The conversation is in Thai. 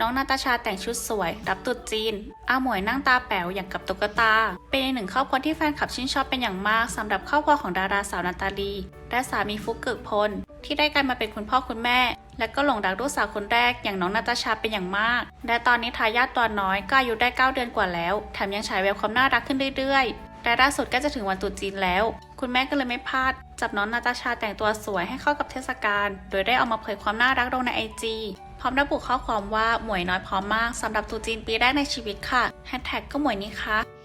น้องนาตาชาแต่งชุดสวย รับตรุษจีน อาหมวยนั่งตาแป๋วอย่างกับตุ๊กตา เป็นอีหนึ่งครอบครัวที่แฟนคลับชื่นชอบเป็นอย่างมากสำหรับครอบครัวของดาราสาวนาตาลีและสามีฟุกเกิกพล ที่ได้กลายมาเป็นคุณพ่อคุณแม่ และก็หลงรักลูกสาวคนแรกอย่างน้องนาตาชาเป็นอย่างมาก และตอนนี้ทายาทตัวน้อยก็อายุได้ 9 เดือนกว่าแล้ว แถมยังฉายแววความน่ารักขึ้นเรื่อยๆและล่าสุดก็จะถึงวันตรุษจีนแล้ว คุณแม่ก็เลยไม่พลาด จับน้องนาตาชาแต่งตัวสวยให้เข้ากับเทศกาล โดยได้เอามาเผยความน่ารักลงในไอจี พร้อมระบุข้อความว่าหมวยน้อยพร้อมมากสำหรับตรุจีนปีแรกในชีวิตค่ะแฮชแท็กก็หมวยนี้ค่ะ